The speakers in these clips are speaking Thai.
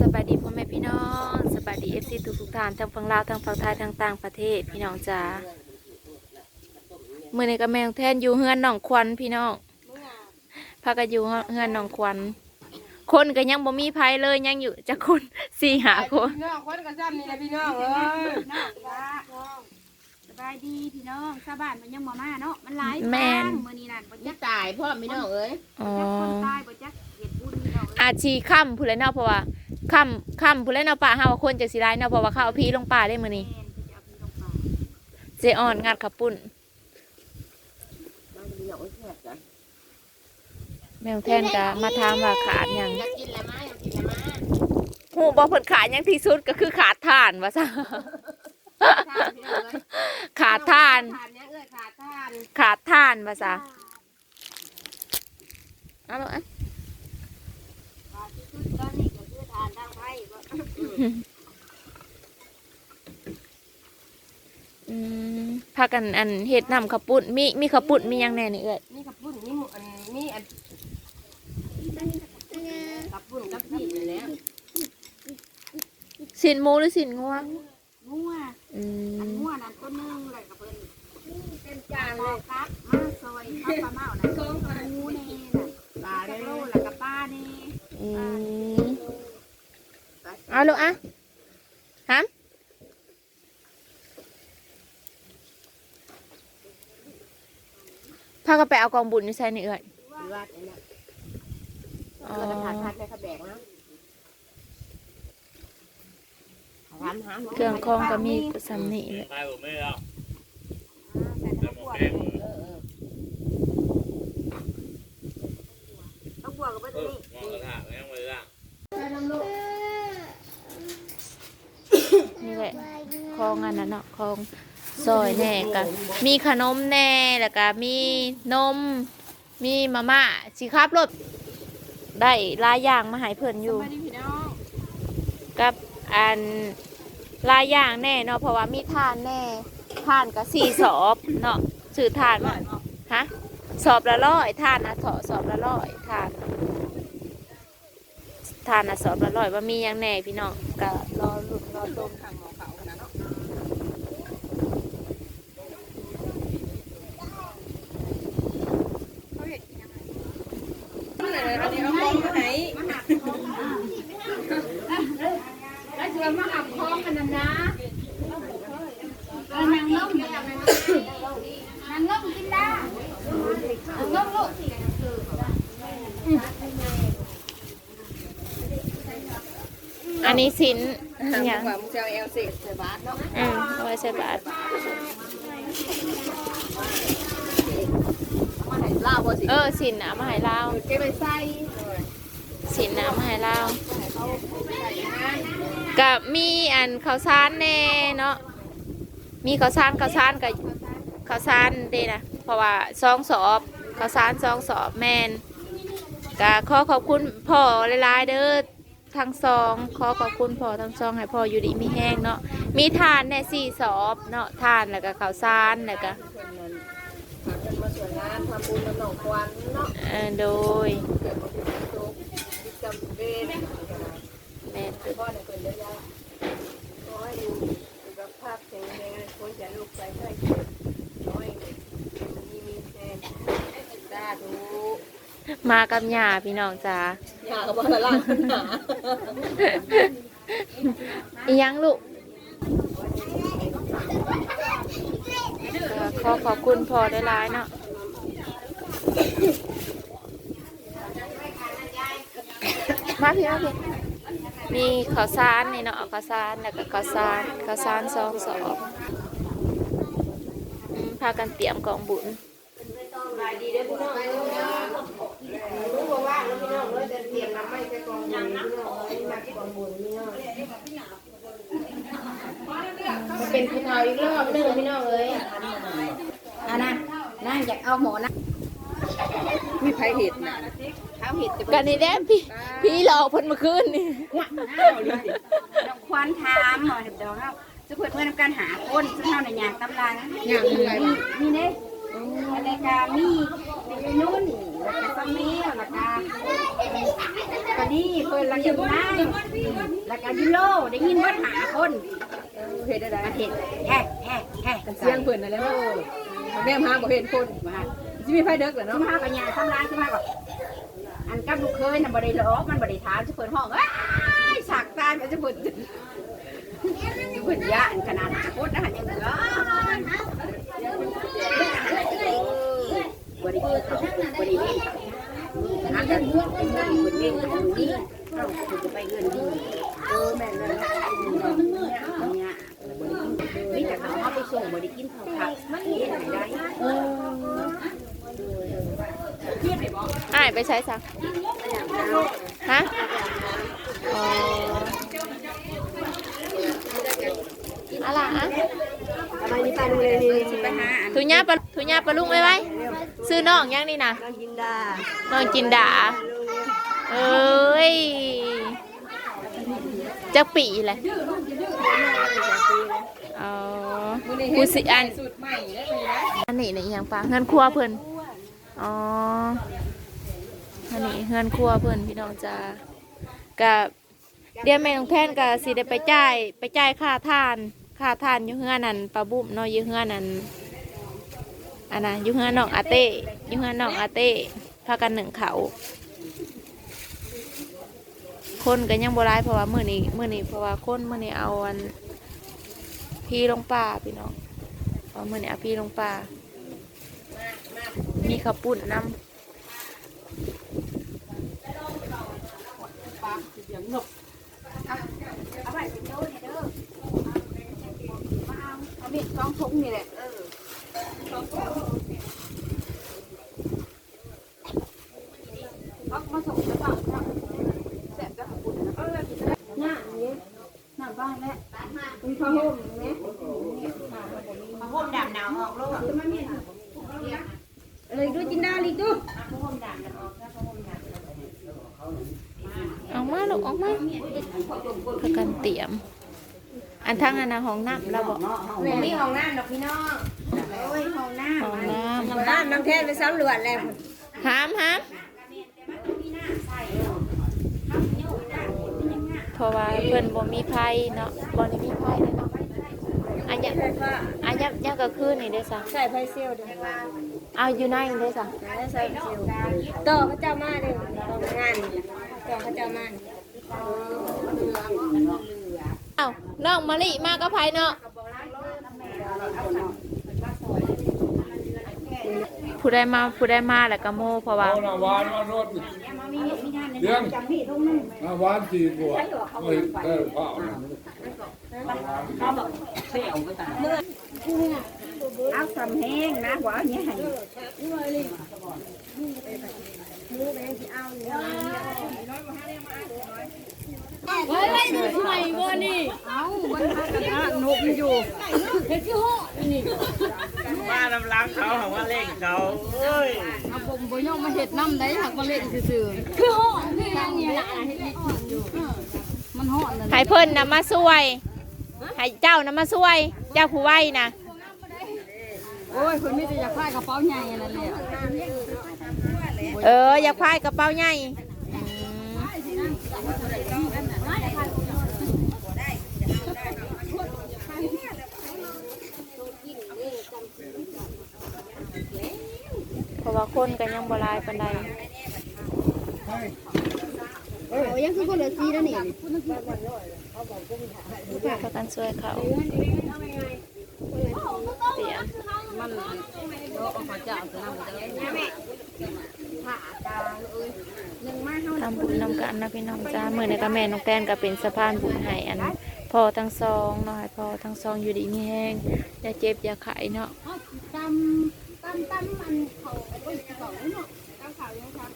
สบายดีพ่อแม่พี่น้องสบายดีเอฟซีทุกทุกๆท่านทั้งฝั่งลาวทั้งฝั่งไทยทั้งต่างประเทศพี่น้องจ้ามื่อนี้ก็แมงแทนอยู่เฮือนหนองควันพี่น้องพากันอยู่เฮือนหนองควันคนก็ยังบ่มีภัยเลยยังอยู่จะคนสี่หาคนพี่น้องคนกระซ้ำนี่นะพี่น้องเอ้ยน้องจ้าสบายดีพี่น้องชาวบ้านมันยังบ่มาเนาะมันหลายแม่นทางมื้อนี้นั่นบ่ยัจักกตายพ่อพี่น้องเอ้ยอ๋อจักคนตายบ่จักเฮ็ดบุญพี่น้องเอ้ยอาชีค่ำผู้ใดเนาะเพราะว่า ค่ำค่ำผู้ใดเนาะป่าเฮาว่าคนจะสิร้ายเนาะเพราะว่าเขาเอาพีลงป่าได้มื้อนี้แม่นจะเอาพี่ลงไปเจอ่อนงัดขับปุ่นน้องพี่น้องเอ้ยแซ่บจ้ะแมงแทนก็มาถามว่าขาดหยังอยากกินแล้วมั้ยอยากกินแล้วมั้ยหูบอกเพิ่นขาดหยังที่สุดก็คือขาดท่านว่าซะทานพี่น้องเอ้ยขาดท่านขาดยังเอ้ยขาดทาน ขาดท่านว่าซะเอาลูกอะ ว่าที่สุดตอนนี้ก็คือทานทางไผบ่ อืมพากันอันเฮ็ดน้ำข้าวปุ้นมีมีข้าวปุ้นมีหยังแหน่นี่เอ้ยนี่กับปุ้นนี่หมูอันนี่อันกับปุ้นกับพี่นี่แหละสินหมูหรือสินงัวงัวอือันมงัวนั่นตัวหนึงเลยกับเพิ่นเป็นจานเลมายครับมาซอยข้าวปลาเมาน่ะ ลูกอะฮะพากันไปเอากองบุญอยู่ใส่นี่เอ้ยวัดนี่นะอ๋อเกิดขาดทานในขะแบกนะถามหาเครื่องคองก็มีสำนี่เลยใช่ผมไม่เอาใส่แต่ข้าวหมคั่ดวแกงเออเออข้าวคั่วก็เบิดเออนี่มองกระถางยังไม่ได้นี่แหละ คลองอันนั้นเนาะคลองซอยแน่กันมีขนมแน่แล้วก็มีนม มีมาม่าสิครับรถได้หลายอย่างมาใหายเพื่อนอยู่ กับอันหลายอย่างแน่เนาะเพราะว่ามีทานแน่ทานก็สี่สอบเนาะซื้อทานมาฮะสอบละร้อยทานนะเถาะสอบละร้อยทานทานนะสอบละร้อยว่ามีอย่างแน่พี่น้องก็รอลุ้นรอต้มข้างหมอเขาขนาดเนาะ เขาเห็ดยังไง อันนี้เอาของมาให้แล้วชวนมาหับคล้องกันนะนะเออนางล่มนางล่มกินได้นางล่มลูกอันนี้สินทางอย่างความเซลเอลสิใส่บาทเนาะอืมเอาไว้ใส่บาท มาให้ลาวบ่สิ เออสินนะมาให้เราเก็บไปใส่สินนะมาให้เราเขาใส่งากับมีอันข้าวสารแน่เนาะมีข้าวสารข้าวสารกับข้าวสารเด้นะเพราะว่าซองสอบข้าวสารซองสอบแมนก็ขอขอบคุณพ่อหลายๆเด้อทั้งสองขอขอบคุณพ่อทั้งสองให้พ่ออยู่ดีมีแห้งเนาะมีทานแน่สี่สอบเนาะทานแล้วก็ข้าวสารแล้วก็ ทำบุญกับน้องควันเนาะเออโดยเกิดมาเป็นโชคจำเป็นแม่พ่อเนี่ยเพิ่นเยอะยะขอให้อยู่สุขภาพแข็งแรงคนจะลูกใจให้น้อยมีมีแรงสาธุมากับยาพี่น้องจ้าอย่าก็บ่ละล่างหนาอียังลูกขอขอบคุณพอได้ร้ายเนาะ มาพี่มาพี่มีข้าวสารนี่เนาะข้าวสารแล้วก็ข้าวสารข้าวสารซองสอบอืมพากันเตรียมกองบุญรู้ว่าว่างแล้วพี่น้องเลยจะเตรียมน้ำไม่ใช่กองบุญพี่น้องมากองบุญพี่น้องมันเป็นพี่น้อยอีกรอบนึงพี่น้องเอ้ยอันนั้นนั่งอยากเอาหมอนะ มีไผเห็ดน่ะเขาเห็ดจะกันนี่แน่พี่พี่หลอกเพิ่นเมื่อคืนนี่น้องควานถามหมอเห็ดดอกครับจะเพื่อนเพื่อนการหาคนซึ่งเท่าในยางตำลังอย่างไรมีมีเด้แล้วก็มีมีนุ่นแล้วก็ซัมมี่แล้วก็ก็ดีเพิ่นละกินน้ำแล้วก็ยูโรได้ยินว่าหาคนเห็นอะไรเห็นแฮ่แฮ่แฮ่กันเสียงเพิ่นอะไรโอ้แม่มาบ่เห็นคนมา สิมีไฟเด็กเหรอเนาะงห้าปัญญาทำร้ายใช่ไหมก่อนอันกับลูกเคยน่ะบ่ได้ล้อมันบ่ได้ถามจะเปิดห้องเอ้ยสักตายมันจะเปิดจะเปิดยะขนาดหาคนนะยังเหลือบริบริเวณอันนั้นเป็นเงินบริเวณของนี่เราจะไปเงินดีเออแม่นั่นแหละเนี่ยบริกินมีแต่เขาเอาไปส่งบริกินเขาผักเลี้ยงได้ อ้ายไปใช้ซะฮะอ๋ออะไรอะอะไรนี่ตาดูเลยนี่ไปหาอันทุญญาปะทุญญาปะลุงไว้ไว้ซื้อน้องยังนี่นะนางกินดาน้องจินดาเอ้ยจักปีแหละอ๋อกูสิอันสูตรใหม่ได้ไหมนะอันนี้เนี่ยอหย่างปะเงินครัวเพิ่นอ๋อ อันนี้เงินครัวเพิ่อนพี่น้องจ้ากับเดี๋ยวแม่น้องแท่นก็สิได้ไปจ่ายไปจ่ายค่าทานค่าทานอยู่เฮือนั่นปลาบุ้มเนาะอยู่เฮือนั่นอันน่ะอยู่เฮือน้องอาเต้อยู่เฮือน้องอาเต้พากันหนึ่งเขาคนก็ยังโบรายเพราะว่ามื้อนี้มื้อนี้เพราะว่าคนมื้อนี้เอาอันพี่ลงป่าพี่น้องเพราะมื้อนี้เอาพี่ลงป่ามีข้าวปุ้นน้ำ เอาไว้เป็นโดนเด้อมาเอาเอาเม็ดสองถุงนี่แหละเออเอามาส่งแล้วก็แสบก็ขอบคุณนะเออหน้านี้หน้าบ้านแล้วมีผ้าห่มไหมผ้าห่มดำหนาวออกล้วจะไม่มี เลยดูจินดาลีดูผ้าห่มดำหนาวออกแล้วผ้าห่มดำออกมาลูกออกมาพากันเตรียม อันทั้งอันนะห้องน้ำเราบอกแม่มีห้องน้ำดอกพี่น้องโอ้ยห้องน้ำห้องน้ห้องน้ำน้ำแท้ไปซ้ำรวดแล้วำห้ามห้ามเพราะว่าเพื่อนบ่มีไพ่เนาะบ่ได้มีไพ่เลยเนาะอันยังอันยังยังก็คือนี่เด้อซะใส่ไฟเซลเด้อ เอาอยู่ในเด้อซะใส่เซลต่อพระเจ้ามาเด้อต่องานต่อพระเจ้ามาเอ้าน้องมะลิมากับไพ่เนาะผู้ได้มาผู้ได้มาแล้วก็โมเพราะว่าเอาหน้าวานมารถเลี้ยงหน้าวานสี่บัวเฮ้ยเออเปล่านะ เอาสำแห้งนะหัวเนี่ยมาลำล้างเขาของว่าเล่งเขาเอ้ยผมบ่ยอมมาเห็ดน้ำได้หักมาเล่นซื่อๆคือห่อคืออย่างนี้นะเฮ็ดอยู่มันห่อนั่นให้เพิ่นนำมาช่วยให้เจ้านำมาช่วย เจ้าผู้ไว้นะ โอ้ยคนมีแต่อยากได้กระเป๋าใหญ่นั่นแหละเออ อยากพายกระเป๋าใหญ่อืมเพราะว่าคนก็ยังบ่หลายปานใดโอ้ยยังคือคนละสีแล้วนี่พากันช่วยเขาเตรียม มันเอาเอาข้าวเจ้าตัวนั้นมันจะ ทำบุญนำกันนะ พี่น้องจ้าเมื่อในกระแม่น้องแตนก็เป็นสะพานบุญให้อันพ่อทั้งสองเนาะให้พ่อทั้งสองอยู่ดีมีแห้งอย่าเจ็บอย่าไข้เนาะตำตำตำมันเขาโอ้ยเขาเนาะตำขาวยังค่ะ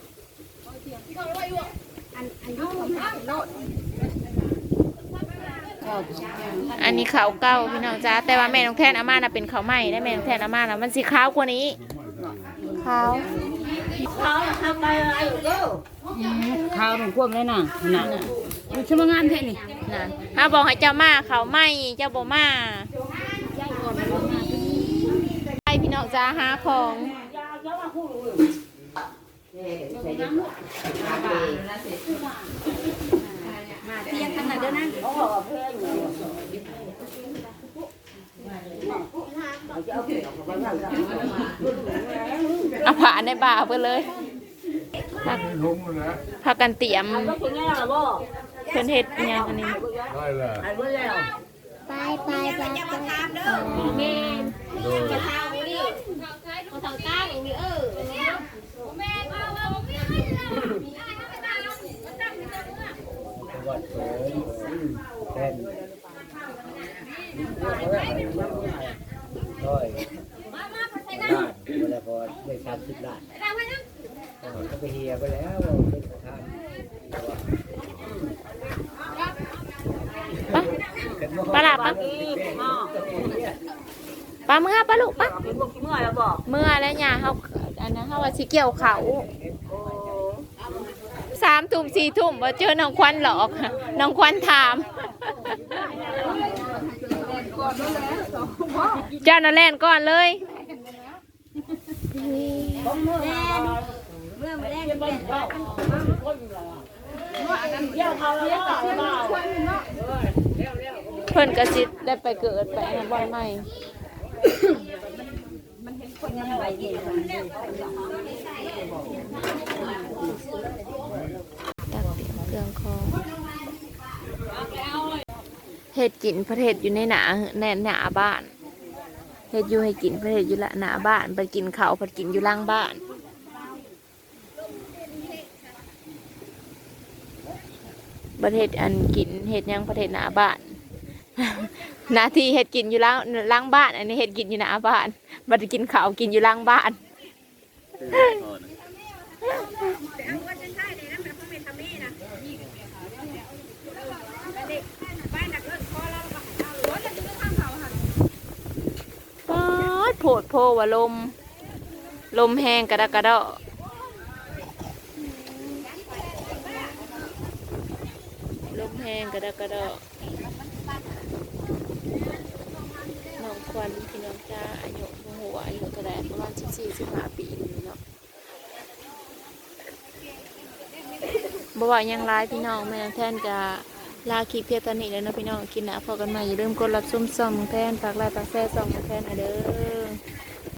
อันอันนี้ของโลดอันนี้ขาวเก่าพี่น้องจ้าแต่ว่าแม่น้องแทนอาม่าน่ะเป็นขาวใหม่ได้แม่น้องแทนอาม่าน่ะมันสีขาวกว่านี้ขาว เขาทำไปอะไรอยู่ก็ข้าวหนุ่มควบเลยน่ะน่ะอยู่ช่วมงงานเท่นี่น่ะถ้าบอกให้เจ้ามาเขาไม่เจ้าบ่มาไปพี่น้องจ้าหาของเพียงขนาดเด้อนะ เอาผ่าในบ่าไปเลยลุงนะพากันเตรียมถึงแล้วเหรอบ่เพิ่นเฮ็ดอิหยังอันนี้ได้แหละหายเมื่อแล้วไปไปไปไปแม่โดยจะทางนี่เขาทางก้างอย่างนี้เออวัดโสมเป็น ร้อยล้านเวลาพอได้สามสิบล้านก็ไปเฮียไปแล้วเป็นประธานปลาหลาปะปลาเมื่อปลาลูกปะเป็นพวกขี้เมื่อยแล้วบ่เมื่อแล้วเนี่ยเฮาอันนั้นเฮาว่าสิเกี่ยวเขาสามทุ่มสี่ทุ่มว่าเจอน้องควันหลอกน้องควันถาม เจ้าน่ะแล่นก่อนเลยเมื่อนกระซิดได้ไปเกิดไปอันบ่อยใหม่ตักเตรียมเครื่องของ เฮ็ดกินประเทศอยู่ในหนาแน่นหนาบ้านเฮ็ดอยู่ให้กินประเทศอยู่ละหนาบ้านไปกินเขาวไปกินอยู่ล่างบ้านประเทศอันกินเห็ดยังประเทศหนาบ้านหนาทีเห็ดกินอยู่ล่างล่างบ้าน อันนี้เห็ดกินอยู่หนาบ้านบัดกินเขากินอยู่ล่างบ้าน ป๊าด โผดโพวะลม ลมแห้งกระดะกระดาลมแห้งกระดะกระดาน้องควันพี่น้องจ้าอายุโมโหอายุเท่าไหรประมาณสิบสี่สิบห้าปีนี่เนาะบ่ว่ายังร้ายพี่น้องแม่น้องแท่นจะลาคลิปเพียตอนนี้แล้วนะพี่น้องกินนะพอกันใหม่อย่าลืมกดรับชมส่องน้องแทนฝากไลค์ฝากแชร์ส่องน้องแทนนะเด้อ